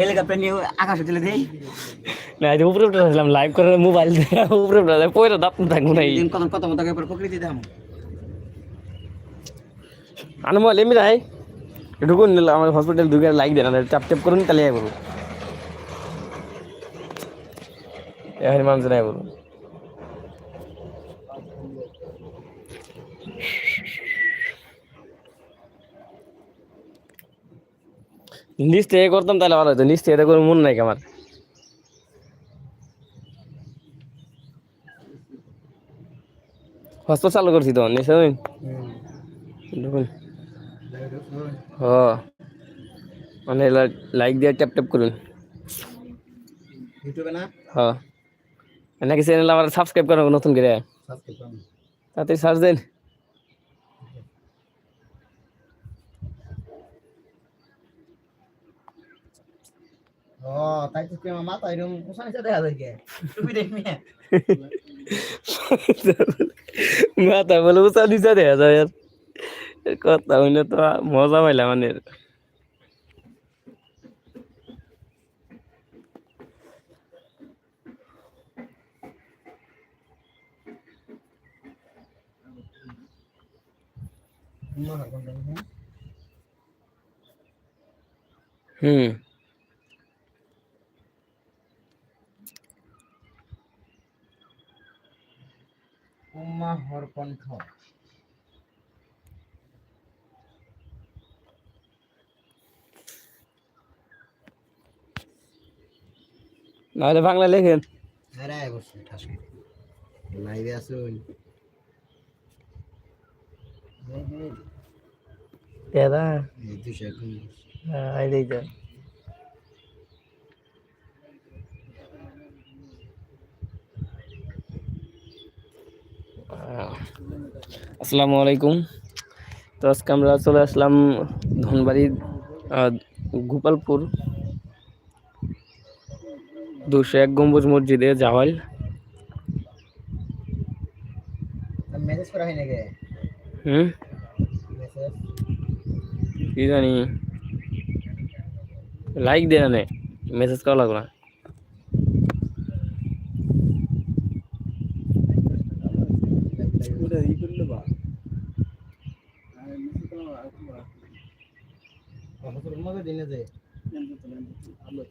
Helicopter নিয়ে আকাশে তুলে দেই। না এই যে উপরে উঠে আসলাম লাইভ করে মোবাইল দিয়ে উপরে উঠে আসলাম পয়লা দাপ থাকব না দিন কত কত মতো করে প্রকৃতি দাম আনো মোবাইল এমনি রাই ঢুকুন আমার হসপিটাল ঢুকে লাইক দেন আর চাপ টেপ করুন তাহলে এখন মানুষ নাই করব নিচ থেকে করতাম তাহলে ভালো হতো নিচ থেকে এটা করে মন নাই আমার। হসপিটাল চালু করছি তো ঢুকুন হ। মানে লাইক দিয়ে ট্যাপ ট্যাপ করুন। ইউটিউবে না? হ্যাঁ নাকি চ্যানেল আমার সাবস্ক্রাইব করো নতুন করে? তাতে সার্চ দেন। ও তাই তো আমার মাথা এরকম কোসানি দেখা যায় কে তুমি দেখবি মাথা বলে উঁচা নিচা দেখা যায় আর কথা হইলে তো মজা পাইলাম মানে হুম উম্মা হর কণ্ঠ নাহলে বাংলা লেখেন আরে অবশ্যই ঠাস লাইভে আসুন দাদা এই দুশো এখন আই আসসালামু আলাইকুম। তো আজকে আমরা চলে আসলাম ধনবাড়ি গোপালপুর। দুশো এক গম্বুজ মসজিদে জাওয়াল হুম? কি জানি। লাইক দে না মেসেজ করা লাগল না। মধ্যে দিনে যে আরে,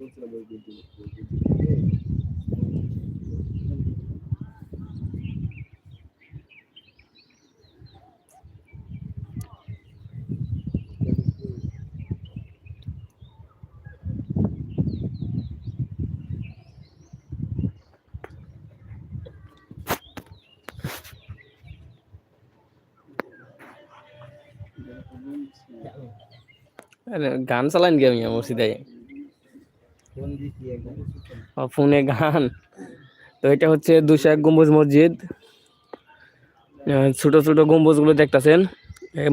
গান চালান কি আমি মসজিদে ফোন গান। তো এটা হচ্ছে দুশো এক গম্বুজ মসজিদ। ছোট ছোট গম্বুজগুলো দেখতেছেন।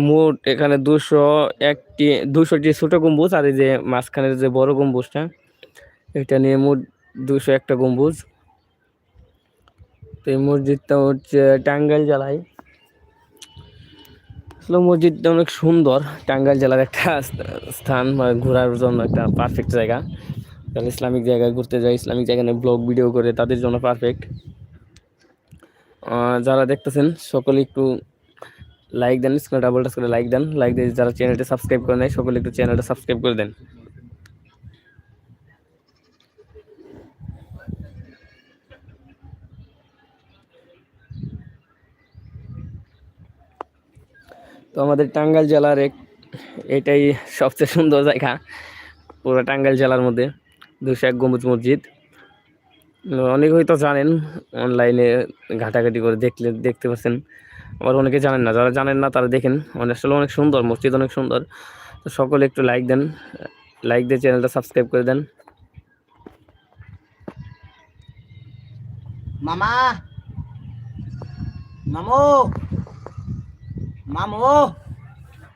মোট এখানে দুশো একটি, দুশোটি ছোট গম্বুজ আর এই যে মাঝখানের যে বড় গম্বুজটা, এটা নিয়ে মোট দুশো একটা গম্বুজ। তো এই মসজিদটা হচ্ছে টাঙ্গাইল জেলায়। আসলে মসজিদটা অনেক সুন্দর। টাঙ্গাইল জেলার একটা স্থান- বা ঘোরার জন্য একটা পারফেক্ট জায়গা। কারণ ইসলামিক জায়গায় ঘুরতে যায় ইসলামিক জায়গা নিয়ে ব্লগ ভিডিও করে, তাদের জন্য পারফেক্ট যারা দেখতেছেন, সকলে একটু লাইক দেন স্ক্রিনে ডাবল টাচ করে লাইক দেন। লাইক দিয়ে যারা চ্যানেলটা সাবস্ক্রাইব করে নেয় সকলে একটু চ্যানেলটা সাবস্ক্রাইব করে দেন। তো আমাদের টাঙ্গাইল জেলার এক, এটাই সবচেয়ে সুন্দর জায়গা। পুরো টাঙ্গাইল জেলার মধ্যে। দুশো এক গম্বুজ মসজিদ। অনেকে হয়তো জানেন অনলাইনে ঘাটাঘাটি করে দেখলে দেখতে পাচ্ছেন। আবার অনেকে জানেন না, যারা জানেন না তারা দেখেন। অনেক আসলে অনেক সুন্দর, মসজিদ অনেক সুন্দর। তো সকলে একটু লাইক দেন লাইক দিয়ে চ্যানেলটা সাবস্ক্রাইব করে দেন। মামা! মামু! মামু